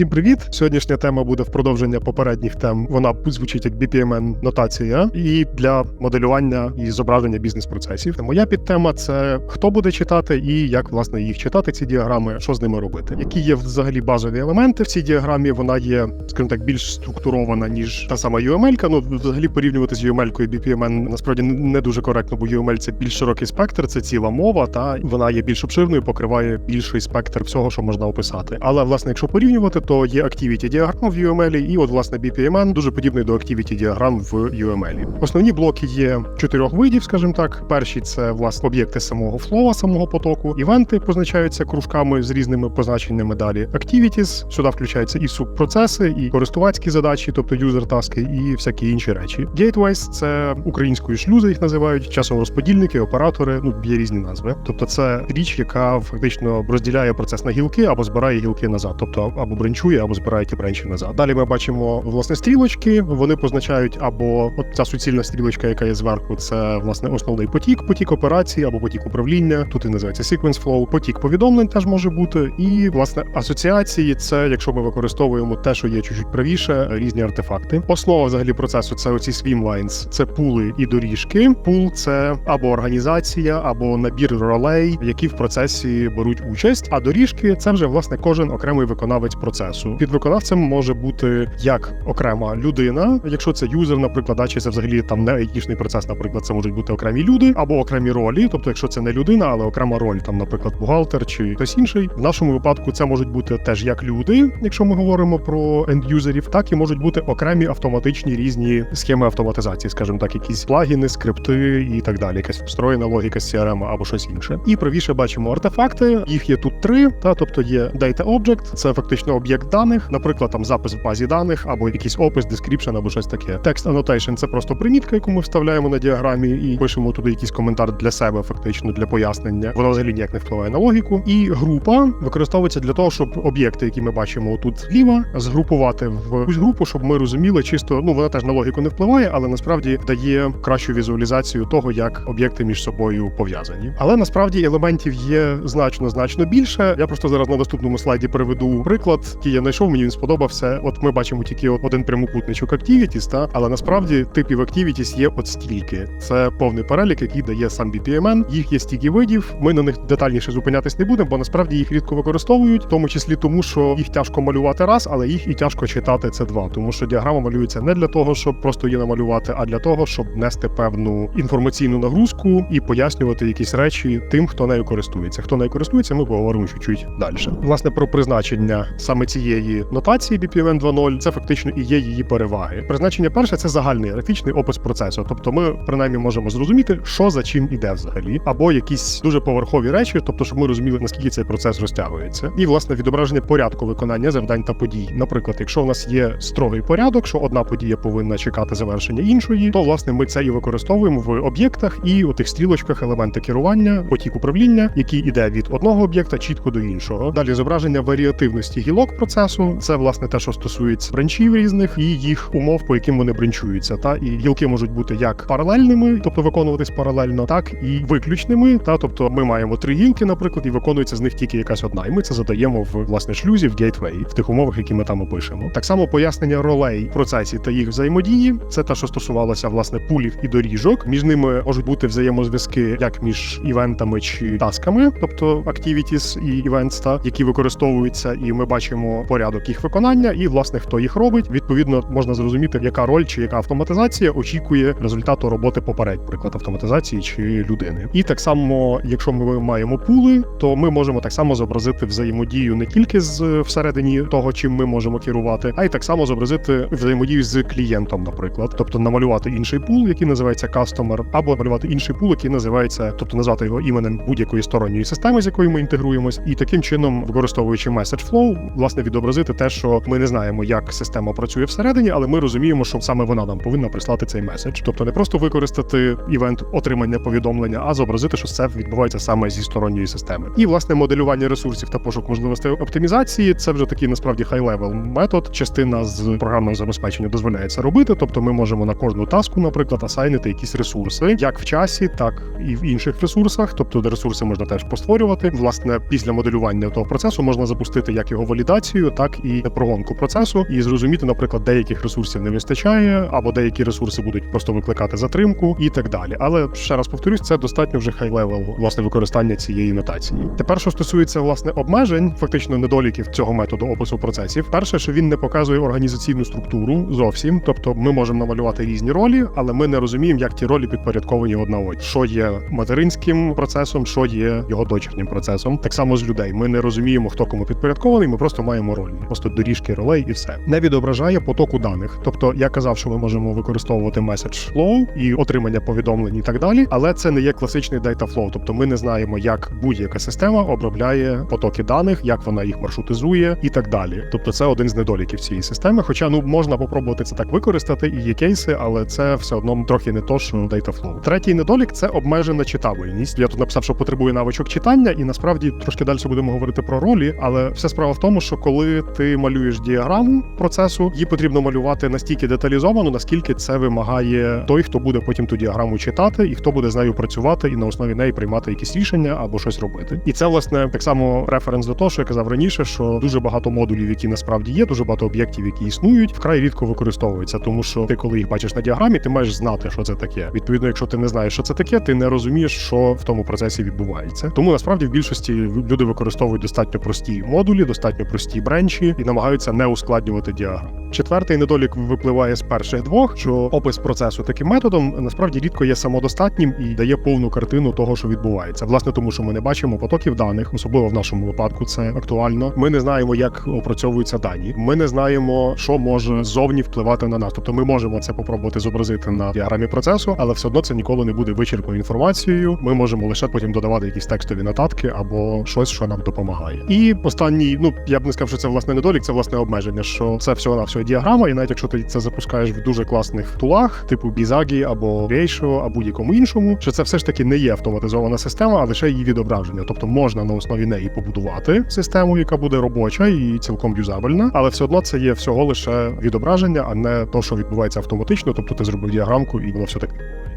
Всім привіт! Сьогоднішня тема буде в продовження попередніх тем. Вона звучить як BPMN нотація і для моделювання і зображення бізнес-процесів. Моя підтема це хто буде читати і як власне їх читати. Ці діаграми, що з ними робити. Які є взагалі базові елементи в цій діаграмі? Вона є, скажімо так, більш структурована ніж та сама UML. Ну взагалі порівнювати з UML і BPMN насправді не дуже коректно, бо UML – це більш широкий спектр, це ціла мова, та вона є більш обширною, покриває більший спектр всього, що можна описати. Але власне, якщо порівнювати, то є activity діаграм в UML, і от власне BPMN дуже подібний до activity діаграм в UML. Основні блоки є чотирьох видів, скажімо так. Перші це власне об'єкти самого флова, самого потоку. Івенти позначаються кружками з різними позначеннями. Далі activities, сюди включаються і субпроцеси, і користувацькі задачі, тобто юзер-таски, і всякі інші речі. Gateways – це українською шлюзи, їх називають часорозподільники, оператори. Ну є різні назви. Тобто, це річ, яка фактично розділяє процес на гілки або збирає гілки назад, тобто або бренчує, або збирає ті бренчі назад. Далі ми бачимо власне стрілочки. Вони позначають або от ця суцільна стрілочка, яка є зверху, це власне основний потік, потік операцій або потік управління. Тут і називається sequence flow. Потік повідомлень теж може бути. І власне асоціації це, якщо ми використовуємо те, що є чуть-чуть правіше, різні артефакти. Основа взагалі процесу це оці swimlines, це пули і доріжки. Пул це або організація, або набір ролей, які в процесі беруть участь. А доріжки це вже власне кожен окремий виконавець процесу. Під виконавцем може бути як окрема людина, якщо це юзер, наприклад, а чи це взагалі там не айтішний процес, наприклад, це можуть бути окремі люди або окремі ролі. Тобто, якщо це не людина, але окрема роль, там, наприклад, бухгалтер чи хтось інший. В нашому випадку це можуть бути теж як люди, якщо ми говоримо про ендюзерів, так і можуть бути окремі автоматичні різні схеми автоматизації, скажімо так, якісь плагіни, скрипти і так далі, якась встроєна логіка з CRM або щось інше. І правіше бачимо артефакти. Їх є тут три. Та тобто є Data Object, це фактично об'єкт даних, наприклад, там запис в базі даних, або якийсь опис, description, або щось таке. Text Annotation – це просто примітка, яку ми вставляємо на діаграмі, і пишемо туди якийсь коментар для себе, фактично для пояснення. Вона взагалі ніяк не впливає на логіку. І група використовується для того, щоб об'єкти, які ми бачимо тут зліва, згрупувати в якусь групу, щоб ми розуміли, чисто ну вона теж на логіку не впливає, але насправді дає кращу візуалізацію того, як об'єкти між собою пов'язані. Але насправді елементів є значно значно більше. Я просто зараз на наступному слайді приведу приклад, який я знайшов. Мені він сподобався. От ми бачимо тільки один прямокутничок Activities, та але насправді типів Activities є от стільки. Це повний перелік, який дає сам BPMN. Їх є стільки видів. Ми на них детальніше зупинятись не будемо, бо насправді їх рідко використовують, в тому числі тому, що їх тяжко малювати раз, але їх і тяжко читати це два. Тому що діаграма малюється не для того, щоб просто її намалювати, а для того, щоб нести певну інформаційну нагрузку і пояснювати якісь речі тим, хто нею користується. Хто нею користується, ми поговоримо чуть-чуть далі. Власне про призначення саме цієї нотації BPMN 2.0 це фактично і є її переваги. Призначення перше це загальний графічний опис процесу. Тобто, ми принаймні можемо зрозуміти, що за чим іде взагалі, або якісь дуже поверхові речі, тобто, щоб ми розуміли, наскільки цей процес розтягується, і власне відображення порядку виконання завдань та подій. Наприклад, якщо у нас є строгий порядок, що одна подія повинна чекати завершення іншої, то власне ми це і використовуємо в об'єктах і у тих стрілочках елементи керування, потік управління, який іде від одного об'єкта чітко до іншого. Далі зображення варіативності гілок процесу. Це власне те, що стосується бренчів різних і їх умов, по яким вони бренчуються. Та і гілки можуть бути як паралельними, тобто виконуватись паралельно, так і виключними. Та тобто ми маємо три гілки, наприклад, і виконується з них тільки якась одна. І ми це задаємо в власне шлюзі в гейтвей в тих умовах, які ми там опишемо. Так само пояснення ролей процесі та їх взаємодії. Це те, що стосувалося власне пулів і доріжок. Між ними можуть бути взаємозв'язки як між івентами чи тасками, тобто activities і events, які використовуються, і ми бачимо порядок їх виконання, і власне хто їх робить. Відповідно, можна зрозуміти, яка роль чи яка автоматизація очікує результату роботи попередньо, приклад автоматизації чи людини. І так само, якщо ми маємо пули, то ми можемо так само зобразити взаємодію не тільки з всередині того, чим ми можемо керувати, а й так само зобразити взаємодію з клієнтом, наприклад, тобто намалювати інший пул, який називається customer, або малювати інший пул, який називається, тобто назвати його іменем будь-якої сторонньої системи, з якою ми інтегруємось, і таким чином, використовуючи message flow, власне відобразити те, що ми не знаємо, як система працює всередині, але ми розуміємо, що саме вона нам повинна прислати цей меседж. Тобто не просто використати івент отримання повідомлення, а зобразити, що це відбувається саме зі сторонньої системи. І власне моделювання ресурсів та пошук можливостей оптимізації це вже такий насправді хай-левел метод. Частина з програмного забезпечення дозволяє це робити. Тобто, ми можемо на кожну таску, наприклад, асайнити якісь ресурси, як в часі, так і в інших ресурсах. Тобто, де ресурси можна теж постворювати. Власне, після моделювання того процесу можна запустити як його валідацію. Оптимізацію, так і прогонку процесу, і зрозуміти, наприклад, деяких ресурсів не вистачає, або деякі ресурси будуть просто викликати затримку і так далі. Але ще раз повторюсь, це достатньо вже хай-левел власне використання цієї нотації. Тепер, що стосується власне обмежень, фактично недоліків цього методу опису процесів, перше, що він не показує організаційну структуру зовсім, тобто ми можемо намалювати різні ролі, але ми не розуміємо, як ті ролі підпорядковані одна одній. що є материнським процесом, що є його дочірнім процесом. Так само з людей. Ми не розуміємо, хто кому підпорядкований. Ми просто маємо ролі, просто доріжки ролей і все не відображає потоку даних. Тобто я казав, що ми можемо використовувати message flow і отримання повідомлень і так далі, але це не є класичний data flow. Тобто ми не знаємо, як будь-яка система обробляє потоки даних, як вона їх маршрутизує і так далі. Тобто, це один з недоліків цієї системи. Хоча ну можна попробувати це так використати, і є кейси, але це все одно трохи не то, що data flow. Третій недолік це обмежена читабельність. Я тут написав, що потребує навичок читання, і насправді трошки далі будемо говорити про ролі. Але вся справа в тому, що коли ти малюєш діаграму процесу, її потрібно малювати настільки деталізовано, наскільки це вимагає той, хто буде потім ту діаграму читати, і хто буде з нею працювати, і на основі неї приймати якісь рішення або щось робити. І це власне так само референс до того, що я казав раніше, що дуже багато модулів, які насправді є, дуже багато об'єктів, які існують, вкрай рідко використовуються, тому що ти, коли їх бачиш на діаграмі, ти маєш знати, що це таке. Відповідно, якщо ти не знаєш, що це таке, ти не розумієш, що в тому процесі відбувається. Тому насправді в більшості люди використовують достатньо прості модулі, достатньо прості бренчі і намагаються не ускладнювати діаграму. Четвертий недолік випливає з перших двох, що опис процесу таким методом насправді рідко є самодостатнім і дає повну картину того, що відбувається. Власне, тому що ми не бачимо потоків даних, особливо в нашому випадку це актуально. Ми не знаємо, як опрацьовуються дані. Ми не знаємо, що може ззовні впливати на нас. Тобто, ми можемо це попробувати зобразити на діаграмі процесу, але все одно це ніколи не буде вичерпною інформацією. Ми можемо лише потім додавати якісь текстові нотатки або щось, що нам допомагає. І останній, ну я б не сказав, що це власне недолік, це власне обмеження, що це всього на всього діаграма, і навіть якщо ти це запускаєш в дуже класних тулах, типу Bizagi або Ratio, або будь-якому іншому, що це все ж таки не є автоматизована система, а лише її відображення. Тобто можна на основі неї побудувати систему, яка буде робоча і цілком юзабельна, але все одно це є всього лише відображення, а не то, що відбувається автоматично. Тобто ти зробив діаграмку і воно все так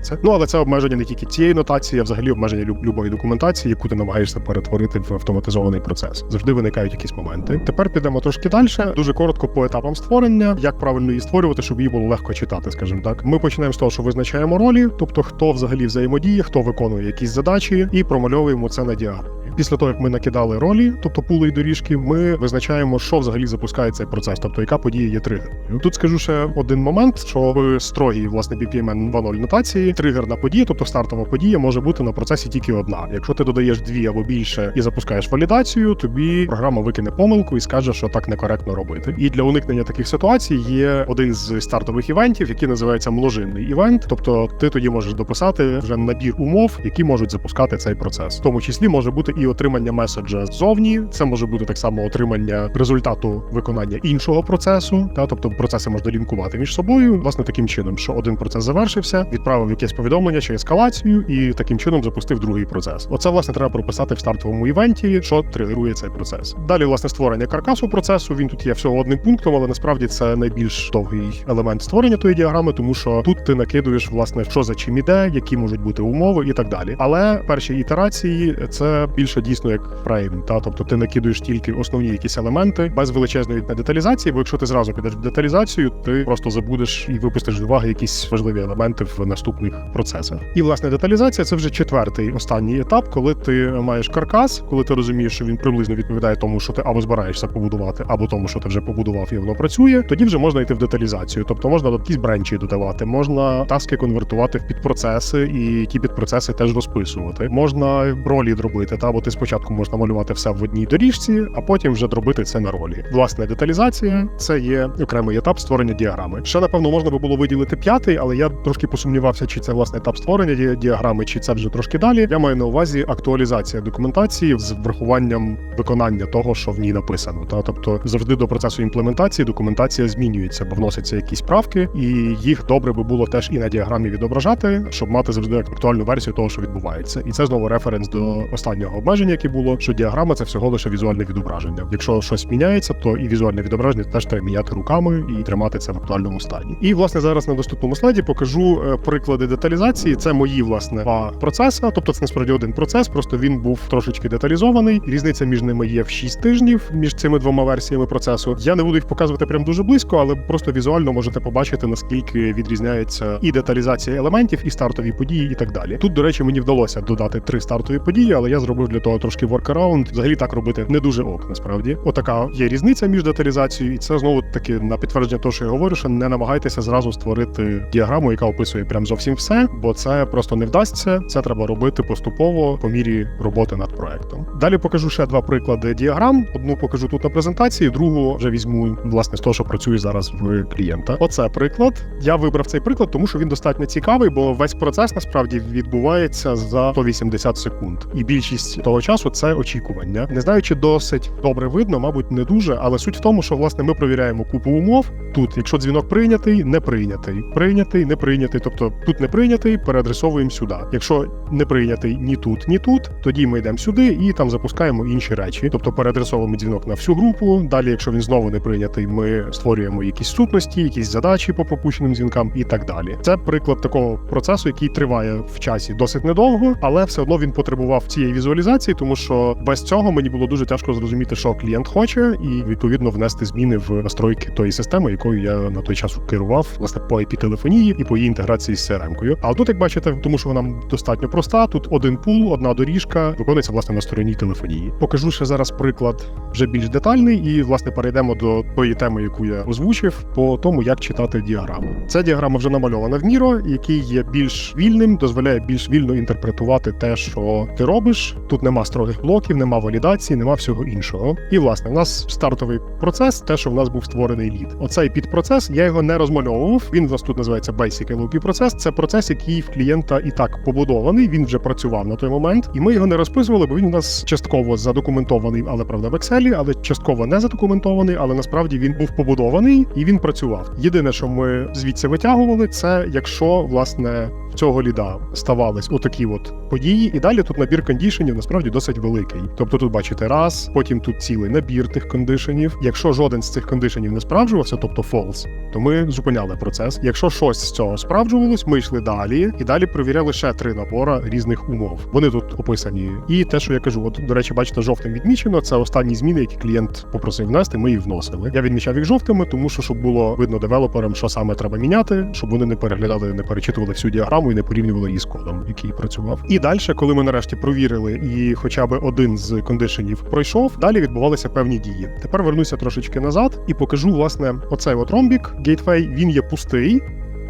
відбувається. Ну але це обмеження не тільки цієї нотації, а взагалі обмеження люб- любої документації, яку ти намагаєшся перетворити в автоматизований процес. Завжди виникають якісь моменти. Тепер підемо трошки далі. Дуже коротко по етапам створення, як правильно її створювати, щоб її було легко читати, скажімо так. Ми починаємо з того, що визначаємо ролі, тобто хто взагалі взаємодіє, хто виконує якісь задачі, і промальовуємо це на діаграмі. Після того, як ми накидали ролі, тобто пули і доріжки, ми визначаємо, що взагалі запускає цей процес, тобто яка подія є тригерною. Тут скажу ще один момент, що в строгій власне BPMN 2.0 нотації тригерна подія, тобто стартова подія, може бути на процесі тільки одна. Якщо ти додаєш дві або більше і запускаєш валідацію, тобі програма викине помилку і скаже, що так некоректно робити. І для уникнення таких ситуацій є один з стартових івентів, який називається множинний івент. Тобто ти тоді можеш дописати вже набір умов, які можуть запускати цей процес. В тому числі може бути і отримання меседжа ззовні. Це може бути так само отримання результату виконання іншого процесу. Та тобто процеси можна лінкувати між собою. Власне, таким чином, що один процес завершився, відправив якесь повідомлення чи ескалацію, і таким чином запустив другий процес. Оце власне треба прописати в стартовому івенті, що тригерує цей процес. Далі, власне, створення каркасу процесу. Він тут є всього одним пунктом, але насправді це найбільш довгий елемент створення тої діаграми, тому що тут ти накидуєш власне, що за чим іде, які можуть бути умови і так далі. Але перші ітерації це більше дійсно як фрейм, та тобто ти накидуєш тільки основні якісь елементи без величезної деталізації. Бо якщо ти зразу підеш в деталізацію, ти просто забудеш і випустиш з уваги якісь важливі елементи в наступних процесах. І власне деталізація це вже четвертий останній етап, коли ти маєш каркас, коли ти розумієш, що він приблизно відповідає тому, що ти або збираєшся побудувати, або тому, що ти вже побудував і воно працює. Тоді вже можна йти в деталізацію. Тобто можна якісь бренчі додавати, можна таски конвертувати в підпроцеси, і ті підпроцеси теж розписувати. Можна ролі дробити, та бо ти спочатку можна малювати все в одній доріжці, а потім вже дробити це на ролі. Власне, деталізація це є окремий етап створення діаграми. Ще напевно можна би було виділити п'ятий, але я трошки посумнівався, чи це власне етап створення ді- діаграми, чи це вже трошки далі. Я маю на увазі актуалізація документації з врахуванням виконання того, що в ній написано. Та тобто завжди до процесу імплементації документація змінюється, бо вносяться якісь правки, і їх добре би було теж і на діаграмі відображати, щоб мати завжди актуальну версію того, що відбувається. І це знову референс до останнього обмеження, яке було, що діаграма це всього лише візуальне відображення. Якщо щось міняється, то і візуальне відображення теж треба міняти руками і тримати це в актуальному стані. І власне зараз на доступному слайді покажу е, приклади приклади деталізації. Це мої власне два процеси. Тобто, це насправді один процес, просто він був трошечки деталізований. Різниця між ними є в 6 тижнів між цими двома версіями процесу. Я не буду їх показувати прям дуже близько, але просто візуально можете побачити наскільки відрізняється і деталізація елементів, і стартові події, і так далі. Тут, до речі, мені вдалося додати три стартові події, але я зробив для того трошки воркараунд. Взагалі так робити не дуже ок, насправді. Отака є різниця між деталізацією, і це знову таки на підтвердження того, що я говорю, що не намагайтеся зразу створити діаграму, яка описує прям зовсім все, бо це просто не вдасться. Це треба робити поступово по мірі роботи над проектом. Далі покажу ще два приклади діаграм. Одну покажу тут на презентації, другу вже візьму власне з того, що працює зараз в клієнта. Оце приклад. Я вибрав цей приклад, тому що він достатньо цікавий, бо весь процес насправді відбувається за 180 секунд, і більшість того часу це очікування. Не знаю, чи досить добре видно, мабуть, не дуже, але суть в тому, що власне ми провіряємо купу умов. Тут, якщо дзвінок прийнятий, не прийнятий, прийнятий, не прийнятий. Тобто тут не прийнятий, переадресовуємо сюди. Якщо не прийнятий ні тут, ні тут, тоді ми йдемо сюди і там запускаємо інші речі. Тобто переадресовуємо дзвінок на всю групу. Далі, якщо він знову не прийнятий, ми створюємо якісь сутності, якісь задачі по пропущеним дзвінкам і так далі. Це приклад такого процесу, який триває в часі досить недовго, але все одно він потребував цієї візуалізації, тому що без цього мені було дуже тяжко зрозуміти, що клієнт хоче, і відповідно внести зміни в настройки тої системи, якою я на той час керував, власне, по IP-телефонії і по її інтеграції з CRM-кою. А тут, як бачите, тому що вона достатньо проста. Тут один пул, одна доріжка виконується власне на стороні телефонії. Покажу ще зараз приклад вже більш детальний, і власне перейдемо до тої теми, яку я озвучив, по тому, як читати діаграму. Ця діаграма вже намальована в Міро, який є більш вільним, дозволяє більш вільно інтерпретувати те, що ти робиш. Тут нема строгих блоків, нема валідації, нема всього іншого. І власне, у нас стартовий процес, те, що в нас був створений лід. Оцей підпроцес я його не розмальовував. Він у нас тут називається Basic LOP процес. Це процес, який в клієнта і так побудований. Він вже працював на той момент, і ми його не розписували, бо він у нас частково задокументований, але правда в Excel, але частково не задокументований. Але насправді він був побудований і він працював. Єдине, що ми звідси витягували, це якщо власне цього ліда ставались отакі от події, і далі тут набір кондішенів насправді досить великий. Тобто тут бачите раз, потім тут цілий набір тих кондишенів. Якщо жоден з цих кондишенів не справджувався, тобто false, то ми зупиняли процес. Якщо щось з цього справджувалось, ми йшли далі і далі перевіряли ще три набора різних умов. Вони тут описані. І те, що я кажу, от до речі, бачите, жовтим відмічено. Це останні зміни, які клієнт попросив внести. Ми їх вносили. Я відмічав їх жовтими, тому що щоб було видно девелоперам, що саме треба міняти, щоб вони не переглядали, не перечитували всю діаграму і не порівнювали її з кодом, який працював. І далі, коли ми нарешті провірили, і хоча б один з кондишенів пройшов, далі відбувалися певні дії. Тепер вернуся трошечки назад і покажу власне оцей от ромбік гейтвей. Він є пустий.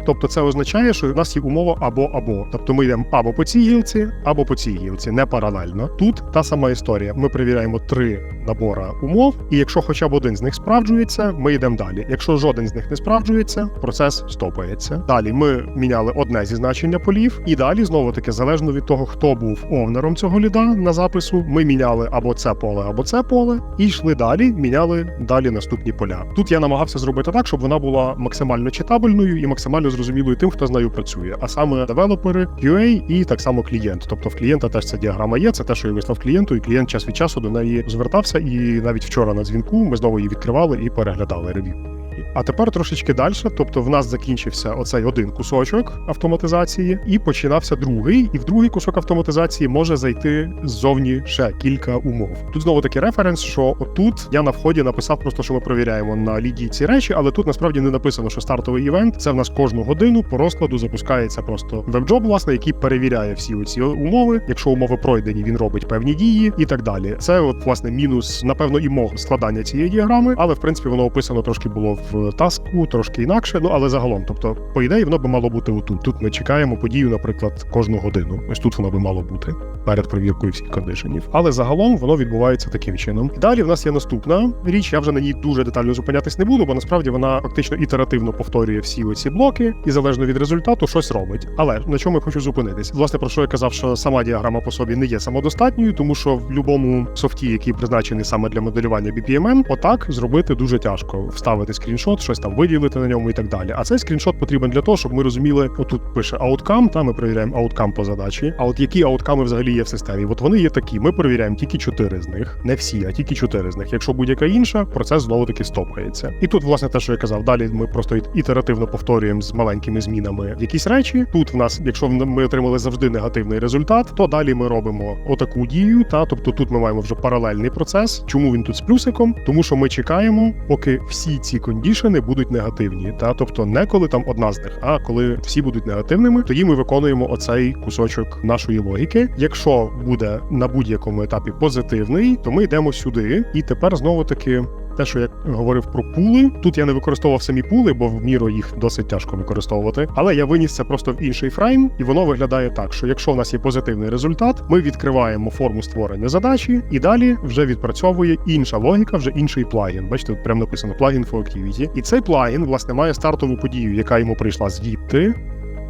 Тобто це означає, що у нас є умова або або. Тобто ми йдемо або по цій гілці, або по цій гілці, не паралельно. Тут та сама історія. Ми перевіряємо три набора умов, і якщо хоча б один з них справджується, ми йдемо далі. Якщо жоден з них не справджується, процес стопається. Далі ми міняли одне зі значення полів, і далі знову таки залежно від того, хто був овнером цього ліда на запису, ми міняли або це поле, або це поле, і йшли далі, міняли далі наступні поля. Тут я намагався зробити так, щоб вона була максимально читабельною і максимально зрозумілою тим, хто з нею працює, а саме девелопери, QA і так само клієнт. Тобто в клієнта теж ця діаграма є. Це те, що я вислав клієнту, і клієнт час від часу до неї звертався. І навіть вчора на дзвінку ми знову її відкривали і переглядали рев'ю. А тепер трошечки далі. Тобто, в нас закінчився оцей один кусочок автоматизації, і починався другий. І в другий кусок автоматизації може зайти ззовні ще кілька умов. Тут знову таки референс, що отут я на вході написав просто, що ми провіряємо на ліді ці речі, але тут насправді не написано, що стартовий івент це в нас кожну годину по розкладу запускається просто вебджоб, власне, який перевіряє всі оці умови. Якщо умови пройдені, він робить певні дії і так далі. Це от власне мінус, напевно, і мого складання цієї діаграми, але в принципі воно описано трошки було в таску, трошки інакше. Ну але загалом, тобто, по ідеї, воно би мало бути отут. Тут ми чекаємо подію, наприклад, кожну годину. Ось тут воно би мало бути перед перевіркою всіх кондишенів. Але загалом воно відбувається таким чином. Далі в нас є наступна річ. Я вже на ній дуже детально зупинятись не буду, бо насправді вона фактично ітеративно повторює всі оці блоки і залежно від результату щось робить. Але на чому я хочу зупинитись? Власне, про що я казав, що сама діаграма по собі не є самодостатньою, тому що в будь-якому софті, який призначений саме для моделювання BPMN, отак зробити дуже тяжко. Вставити скріншот скріншот, щось там виділити на ньому і так далі. А цей скріншот потрібен для того, щоб ми розуміли, отут пише outcome, та ми перевіряємо outcome по задачі. А от які аутками взагалі є в системі? От вони є такі. Ми перевіряємо тільки чотири з них, не всі, а тільки чотири з них. Якщо будь-яка інша, процес знову таки стопається. І тут, власне, те, що я казав, далі ми просто ітеративно повторюємо з маленькими змінами якісь речі. Тут в нас, якщо ми отримали завжди негативний результат, то далі ми робимо отаку дію. Та тобто тут ми маємо вже паралельний процес. Чому він тут з плюсиком? Тому що ми чекаємо, поки всі ці кондішени будуть негативні. Та тобто не коли там одна з них, а коли всі будуть негативними, тоді ми виконуємо оцей кусочок нашої логіки. Якщо буде на будь-якому етапі позитивний, то ми йдемо сюди, і тепер знову таки. Те, що я говорив про пули, тут я не використовував самі пули, бо в міру їх досить тяжко використовувати. Але я виніс це просто в інший фрейм, і воно виглядає так: що якщо в нас є позитивний результат, ми відкриваємо форму створення задачі, і далі вже відпрацьовує інша логіка, вже інший плагін. Бачите, тут прямо написано плагін for activity. І цей плагін, власне, має стартову подію, яка йому прийшла звідти,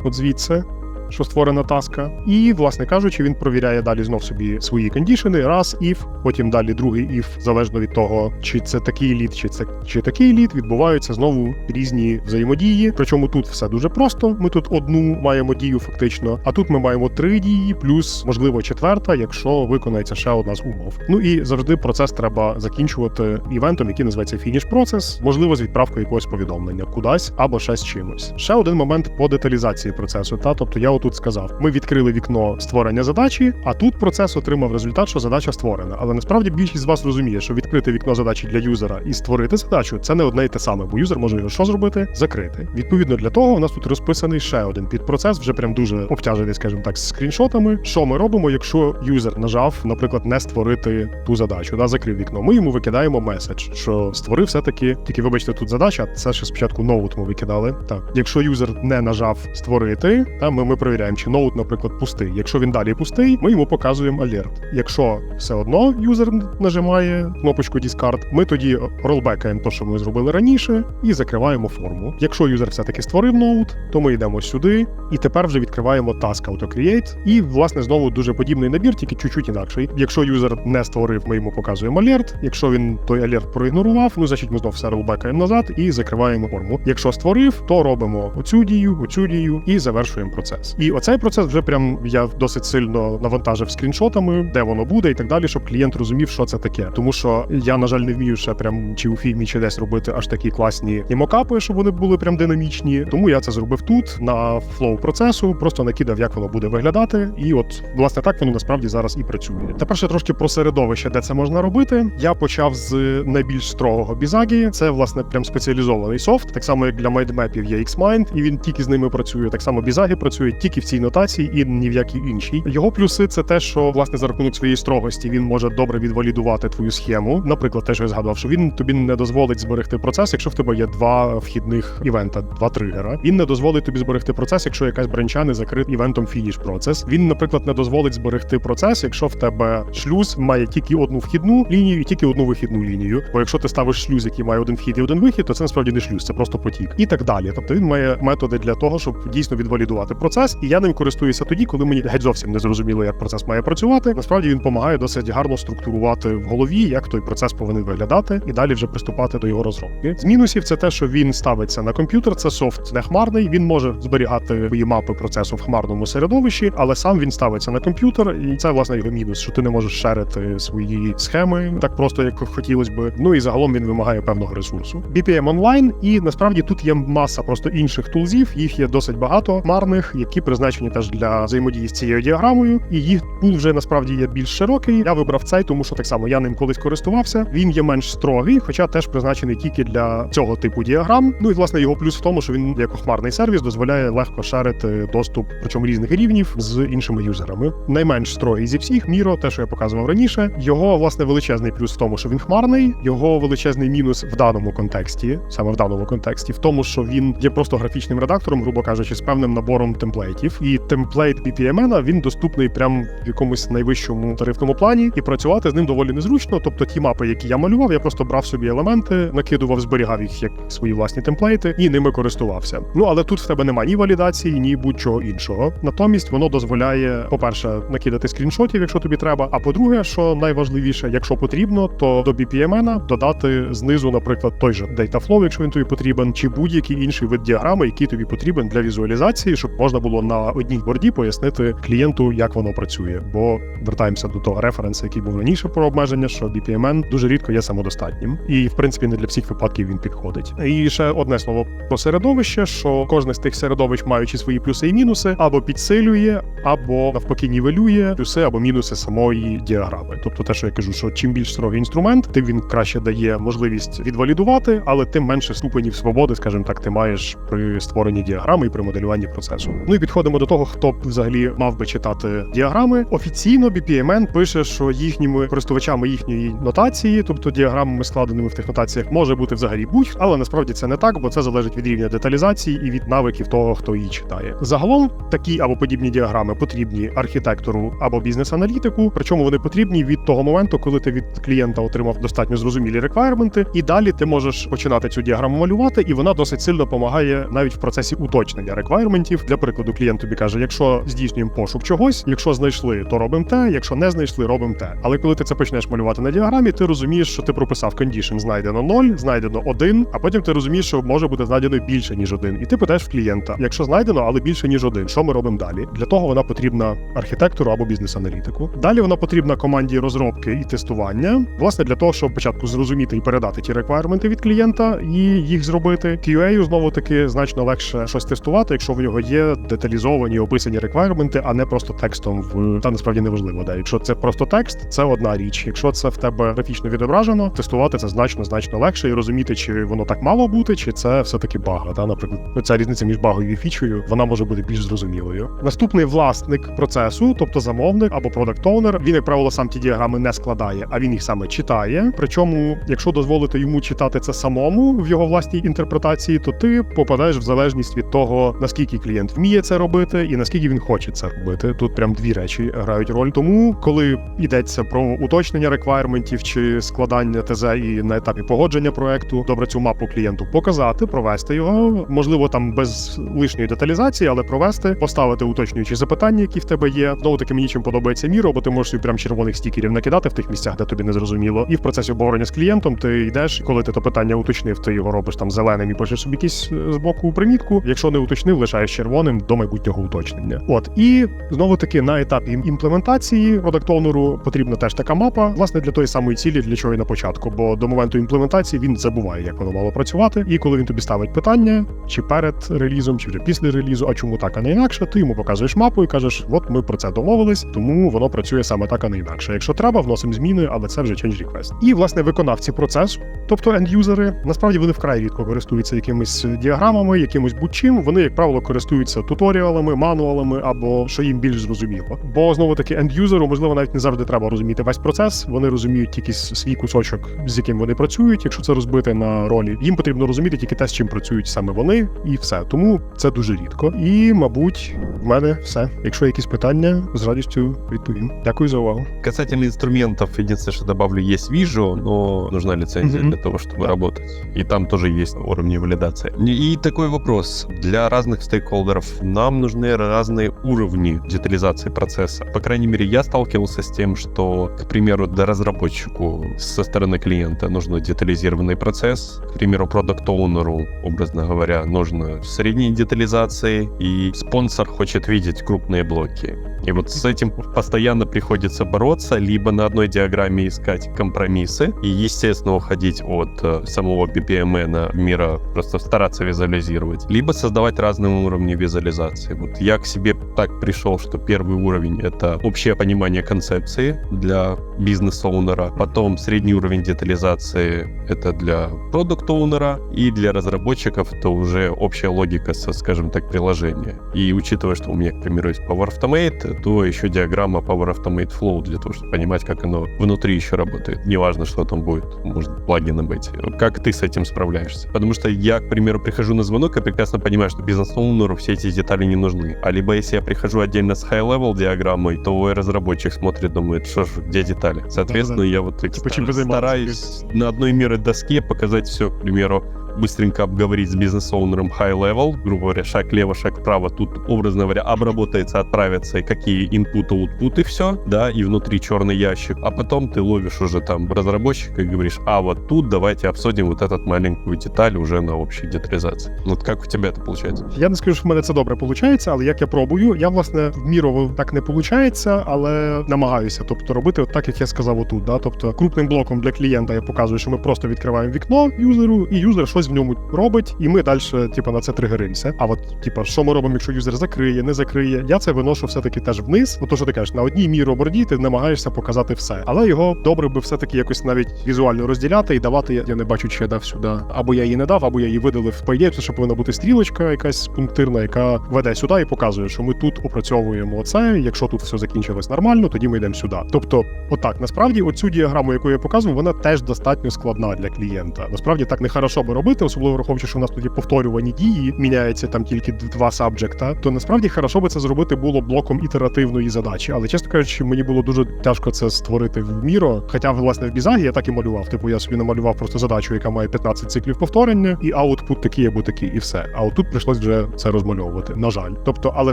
от звідси що створена таска, і, власне кажучи, він провіряє далі знов собі свої кондішени, раз if, потім далі другий if, залежно від того, чи це такий лід, чи це чи такий лід, відбуваються знову різні взаємодії. Причому тут все дуже просто. Ми тут одну маємо дію фактично, а тут ми маємо три дії, плюс можливо четверта, якщо виконається ще одна з умов. Ну і завжди процес треба закінчувати івентом, який називається фініш процес, можливо, з відправкою якогось повідомлення кудись або ще з чимось. Ще один момент по деталізації процесу. Та тобто я отут сказав: ми відкрили вікно створення задачі, а тут процес отримав результат, що задача створена. Але насправді більшість з вас розуміє, що відкрити вікно задачі для юзера і створити задачу це не одне й те саме, бо юзер може його що зробити? Закрити. Відповідно для того, у нас тут розписаний ще один підпроцес, вже прям дуже обтяжений, скажімо так, з скріншотами. Що ми робимо, якщо юзер нажав, наприклад, не створити ту задачу, да, закрив вікно. Ми йому викидаємо меседж, що створив все-таки, тільки вибачте, тут задача, це ще спочатку ноут ми викидали. Так, якщо юзер не нажав створити, та ми, ми перевіряємо, чи ноут, наприклад, пустий. Якщо він далі пустий, ми йому показуємо алерт. Якщо все одно юзер нажимає кнопочку Discard, ми тоді ролбекаємо те, що ми зробили раніше, і закриваємо форму. Якщо юзер все-таки створив ноут, то ми йдемо сюди, і тепер вже відкриваємо Task Auto Create. І, власне, знову дуже подібний набір, тільки чуть-чуть інакший. Якщо юзер не створив, ми йому показуємо алерт. Якщо він той алерт проігнорував, ну значить ми знову все ролбекаємо назад і закриваємо форму. Якщо створив, то робимо оцю дію, оцю дію і завершуємо процес. І оцей процес вже прям я досить сильно навантажив скріншотами, де воно буде, і так далі, щоб клієнт розумів, що це таке. Тому що я, на жаль, не вмію ще прям чи у фільмі, чи десь робити аж такі класні імокапи, щоб вони були прям динамічні. Тому я це зробив тут на флоу процесу, просто накидав, як воно буде виглядати. І от власне так воно насправді зараз і працює. Тепер ще трошки про середовище, де це можна робити. Я почав з найбільш строгого бізагі. Це власне прям спеціалізований софт, так само як для майдмепів є Xmind, і він тільки з ними працює. Так само бізагі працює тільки в цій нотації і ні в якій іншій. Його плюси це те, що власне за рахунок своєї строгості він може добре відвалідувати твою схему. Наприклад, те, що я згадував, що він тобі не дозволить зберегти процес, якщо в тебе є два вхідних івента, два тригера. Він не дозволить тобі зберегти процес, якщо якась бранча не закрит івентом фініш процес. Він, наприклад, не дозволить зберегти процес, якщо в тебе шлюз має тільки одну вхідну лінію і тільки одну вихідну лінію. Бо якщо ти ставиш шлюз, який має один вхід і один вихід, то це насправді не шлюз, це просто потік. І так далі. Тобто він має методи для того, щоб дійсно відвалідувати процес, і я ним користуюся тоді, коли мені геть зовсім не зрозуміло, як процес має працювати. Насправді він допомагає досить гарно структурувати в голові, як той процес повинен виглядати, і далі вже приступати до його розробки. З мінусів це те, що він ставиться на комп'ютер. Це софт не хмарний. Він може зберігати свої мапи процесу в хмарному середовищі, але сам він ставиться на комп'ютер, і це власне його мінус, що ти не можеш шерити свої схеми так просто, як хотілося би. Ну і загалом він вимагає певного ресурсу. BPM онлайн, і насправді тут є маса просто інших тулзів. Їх є досить багато марних, які призначені теж для взаємодії з цією діаграмою. І їх пул вже насправді є більш широкий. Я вибрав цей, тому що так само я ним колись користувався. Він є менш строгий, хоча теж призначений тільки для цього типу діаграм. Ну і власне його плюс в тому, що він як хмарний сервіс дозволяє легко шарити доступ, причому різних рівнів з іншими юзерами. Найменш строгий зі всіх міро, те, що я показував раніше. Його власне величезний плюс в тому, що він хмарний. Його величезний мінус в даному контексті, саме в даному контексті, в тому, що він є просто графічним редактором, грубо кажучи, з певним набором темплейтів. Темплейтів, і темплейт BPMN, він доступний прямо в якомусь найвищому тарифному плані, і працювати з ним доволі незручно. Тобто ті мапи, які я малював, я просто брав собі елементи, накидував, зберігав їх як свої власні темплейти і ними користувався. Ну але тут в тебе немає ні валідації, ні будь-чого іншого. Натомість воно дозволяє, по-перше, накидати скріншотів, якщо тобі треба. А по-друге, що найважливіше, якщо потрібно, то до BPMN додати знизу, наприклад, той же Dataflow, якщо він тобі потрібен, чи будь-який інший вид діаграми, який тобі потрібен для візуалізації, щоб можна було на одній борді пояснити клієнту, як воно працює. Бо вертаємося до того референсу, який був раніше про обмеження, що BPMN дуже рідко є самодостатнім, і в принципі не для всіх випадків він підходить. І ще одне слово про середовище: що кожне з тих середовищ, маючи свої плюси і мінуси, або підсилює, або навпаки нівелює плюси або мінуси самої діаграми. Тобто, те, що я кажу, що чим більш строгий інструмент, тим він краще дає можливість відвалідувати, але тим менше ступенів свободи, скажімо так, ти маєш при створенні діаграми і при моделюванні процесу. Ну і підходимо до того, хто б взагалі мав би читати діаграми. Офіційно BPMN пише, що їхніми користувачами їхньої нотації, тобто діаграмами, складеними в тих нотаціях, може бути взагалі будь, але насправді це не так, бо це залежить від рівня деталізації і від навиків того, хто її читає. Загалом такі або подібні діаграми потрібні архітектору або бізнес-аналітику, причому вони потрібні від того моменту, коли ти від клієнта отримав достатньо зрозумілі реквайрменти, і далі ти можеш починати цю діаграму малювати, і вона досить сильно допомагає навіть в процесі уточнення реквайрментів. Для прикладу, клієнт тобі каже: якщо здійснюємо пошук чогось, якщо знайшли, то робимо те, якщо не знайшли, робимо те. Але коли ти це почнеш малювати на діаграмі, ти розумієш, що ти прописав кондішн знайдено 0, знайдено 1, а потім ти розумієш, що може бути знайдено більше ніж один. І ти питаєш в клієнта, якщо знайдено, але більше ніж один, що ми робимо далі? Для того вона потрібна архітектору або бізнес-аналітику. Далі вона потрібна команді розробки і тестування, власне, для того, щоб спочатку зрозуміти і передати ті реквайрменти від клієнта і їх зробити. QA знову таки значно легше щось тестувати, якщо в нього є деталізовані описані реквайрменти, а не просто текстом в та насправді неважливо. Да. Якщо це просто текст, це одна річ. Якщо це в тебе графічно відображено, тестувати це значно значно легше і розуміти, чи воно так мало бути, чи це все таки бага. Та, наприклад, ця різниця між багою і фічою, вона може бути більш зрозумілою. Наступний власник процесу, тобто замовник або продакт оунер він, як правило, сам ті діаграми не складає, а він їх саме читає. Причому, якщо дозволити йому читати це самому в його власній інтерпретації, то ти попадаєш в залежність від того, наскільки клієнт вміє це робити і наскільки він хоче це робити. Тут прям дві речі грають роль. Тому, коли йдеться про уточнення реквайрментів чи складання ТЗ і на етапі погодження проекту, добре цю мапу клієнту показати, провести його, можливо, там без лишньої деталізації, але провести, поставити уточнюючі запитання, які в тебе є. Знову таки мені чим подобається міро, бо ти можеш прям червоних стікерів накидати в тих місцях, де тобі не зрозуміло. І в процесі обговорення з клієнтом ти йдеш, коли ти то питання уточнив, ти його робиш там зеленим і пишеш собі якийсь е, з боку примітку. Якщо не уточнив, лишаєш червоним до майбутнього уточнення. От і знову таки на етапі імплементації продактонеру потрібна теж така мапа, власне, для тої самої цілі, для чого і на початку. Бо до моменту імплементації він забуває, як воно мало працювати. І коли він тобі ставить питання, чи перед релізом, чи вже після релізу, а чому так, а не інакше, ти йому показуєш мапу і кажеш, от ми про це домовились, тому воно працює саме так, а не інакше. Якщо треба, вносимо зміни, але це вже change request. І власне виконавці процесу, тобто енд-юзери, насправді вони вкрай рідко користуються якимись діаграмами, якимось будь-чим. Вони, як правило, користуються туторіалами, мануалами або що їм більш зрозуміло. Бо знову таки енд-юзеру, можливо, навіть не завжди треба розуміти весь процес. Вони розуміють тільки свій кусочок, з яким вони працюють. Якщо це розбити на ролі, їм потрібно розуміти тільки те, з чим працюють саме вони, і все. Тому це дуже рідко. І, мабуть, в мене все. Якщо є якісь питання, з радістю відповім. Дякую за увагу. Касательно инструментов, единственное, что добавлю, есть Visual, но нужна лицензия Мгм. для того, чтобы Да. работать. И там тоже есть уровни валидации. И такой вопрос. Для разных стейкхолдеров нам нужны разные уровни детализации процесса. По крайней мере, я сталкивался с тем, что, к примеру, для разработчику со стороны клиента нужно детализированный процесс. К примеру, продукт оунеру образно говоря, нужно средние детализации, и спонсор хочет видеть крупные блоки. И вот с этим постоянно приходится бороться, либо на одной диаграмме искать компромиссы и, естественно, уходить от э, самого BPMN мира, просто стараться визуализировать, либо создавать разные уровни визуализации. Вот я к себе так пришел, что первый уровень — это общее понимание концепции для бизнес-оунера, потом средний уровень детализации — это для продукт-оунера, и для разработчиков это уже общая логика со, скажем так, приложения. И учитывая, что у меня, к примеру, есть Power Automate, то еще диаграмма Power Automate Flow для того, чтобы понимать, как оно внутри еще работает. Неважно, что там будет, может плагины быть. Как ты с этим справляешься? Потому что я, к примеру, прихожу на звонок и прекрасно понимаю, что бизнес-оунеру все эти детали которые не нужны. А либо если я прихожу отдельно с high-level диаграммой, то и разработчик смотрит, думает, что ж, где детали. Соответственно, я вот Типа, стар- стараюсь на одной меры доске показать все, к примеру, быстренько обговорить с бизнес-оунером high level, грубо говоря, шаг лево, шаг вправо, тут, образно говоря, обработается, отправится, и какие input, output, и все, да, и внутри черный ящик, а потом ты ловишь уже там разработчика и говоришь, а вот тут давайте обсудим вот этот маленькую деталь уже на общей детализации. Вот как у тебя это получается? Я не скажу, що в мене це добре виходить, але як я пробую, я власне в міру так не виходить, але намагаюся. Тобто робити от так, як я сказав отут. Да? Тобто крупним блоком для клієнта я показую, що ми просто відкриваємо вікно юзеру, і юзер щось в ньому робить, і ми далі, типу, на це тригеримося. А от, типу, що ми робимо, якщо юзер закриє, не закриє, я це виношу все-таки теж вниз. Бо то, що ти кажеш, на одній міроборді ти намагаєшся показати все. Але його добре би все-таки якось навіть візуально розділяти і давати. Я не бачу, чи я дав сюди. Або я її не дав, або я її видалив. По ідеї, це що повинна бути стрілочка, якась пунктирна, яка веде сюди і показує, що ми тут опрацьовуємо оце. Якщо тут все закінчилось нормально, тоді ми йдемо сюди. Тобто, отак, насправді, оцю діаграму, яку я показував, вона теж достатньо складна для клієнта. Насправді так не хорошо би робити, особливо враховуючи, що у нас тоді повторювані дії, міняється там тільки два сабджекта. То насправді хорошо би це зробити було блоком ітеративної задачі. Але чесно кажучи, мені було дуже тяжко це створити в Міро. Хоча, власне, в Бізагі я так і малював. Типу, я собі намалював просто задачу, яка має 15 циклів повторення, і аутпут такий або такий, і все. А отут прийшлось вже це розмальовувати. На жаль. Тобто, але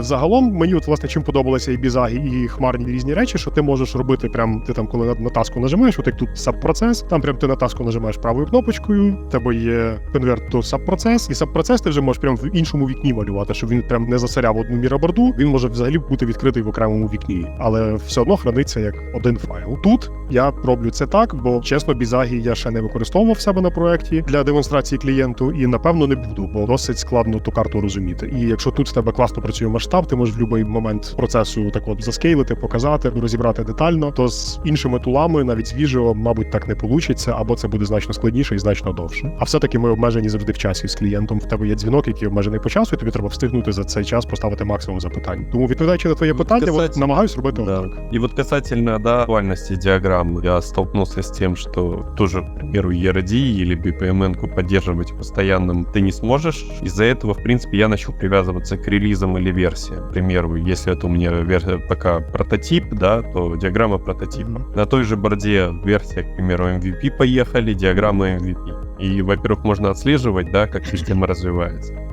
взагалом мені, от власне, чим подобалося і бізагі, і хмарні різні речі, що ти можеш робити прям ти там, коли на, на таску нажимаєш, от як тут сабпроцес, там прям ти на таску нажимаєш правою кнопочкою, тебе є конверт до сабпроцес, і сабпроцес ти вже можеш прям в іншому вікні малювати, щоб він прям не засоряв одну міроборду. Він може взагалі бути відкритий в окремому вікні, але все одно храниться як один файл. Тут я роблю це так, бо чесно, бізагі я ще не використовував себе на проєкті для демонстрації клієнту, і напевно не буду, бо досить складно ту карту розуміти. І якщо тут в тебе класно працює масштаб, ти можеш в будь-який момент процесу так от заскейлити, показати, розібрати детально. То з іншими тулами, навіть з Visual, мабуть, так не вийде, або це буде значно складніше і значно довше. А все-таки ми обмежені завжди в часі з клієнтом. В тебе є дзвінок, який обмежений по часу, і тобі треба встигнути за цей час поставити максимум запитань. Тому відповідаючи на твоє Ну, питання, от, касательно- намагаюсь робити Да. отак. И вот касательно да, актуальности диаграмм, я столкнулся с тем, что тоже, к примеру, ERD или BPMN-ку поддерживать постоянным ты не сможешь. Из-за этого, в принципе, я начал привязываться к релизам или версиям. К примеру, если это у меня версия пока прототип, да, то диаграмма прототипа. На той же борде версия, к примеру, MVP поехали, диаграмма MVP. И, во-первых, можно отслеживать, да, как система развивается.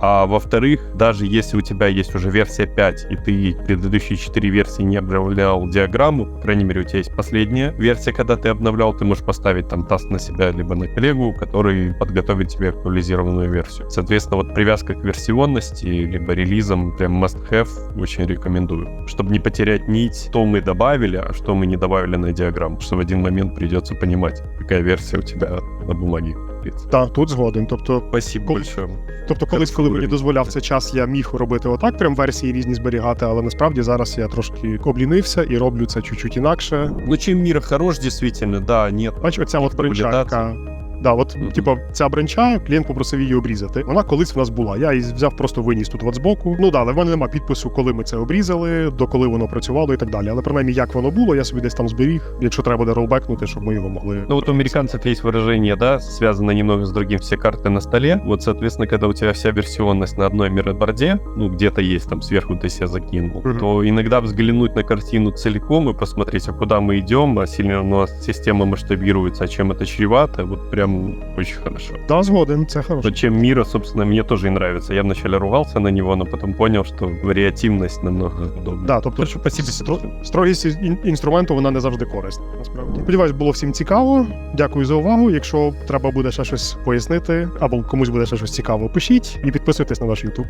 А во-вторых, даже если у тебя есть уже версия 5, и ты предыдущие 4 версии не обновлял диаграмму, по крайней мере, у тебя есть последняя версия, когда ты обновлял, ты можешь поставить там таст на себя, либо на коллегу, который подготовит тебе актуализированную версию. Соответственно, вот привязка к версионности, либо релизам, прям must-have, очень рекомендую. Чтобы не потерять нить, что мы добавили, а что мы не добавили на диаграмму, что в один момент придется понимать, какая версия у тебя на бумаге. Так, тут згоден. Тобто, Спасибо большое. Тобто, колись, коли мені дозволяв цей час, я міг робити отак, прям версії різні зберігати, але насправді зараз я трошки облінився і роблю це чуть-чуть інакше. Ну, чим мір хорош, дійсно, да, ні. Бач, оця от яка. Да, от, Мгм. типу, ця бренча, клієнт попросив її обрізати. Вона колись в нас була. Я її взяв, просто виніс тут от збоку. Ну да, але в мене немає підпису, коли ми це обрізали, до коли воно працювало і так далі. Але принаймні, як воно було, я собі десь там зберіг, якщо треба буде ролбекнути, щоб ми його могли. Ну вот у американцев есть выражение, да, связано немного с другим, все карты на столе. Вот, соответственно, когда у тебя вся версионность на одной мироборде, ну, где-то есть там сверху ты себе закинул, Мгм. то иногда взглянуть на картину целиком и посмотреть, а куда мы идем, а сильно у нас система масштабируется, а чем это чревато, вот прям очень хорошо. Да, згоден, це хорошо. Чем мира, собственно, мне тоже и нравится. Я вначале ругался на него, но потом понял, что вариативность намного удобнее. Да, тобто Хорошо, спасибо. стро- строгість ін- інструменту вона не завжди корисна. Насправді сподіваюсь, було всім цікаво. Дякую за увагу. Якщо треба буде ще щось пояснити, або комусь буде ще щось цікаво, пишіть і підписуйтесь на наш YouTube.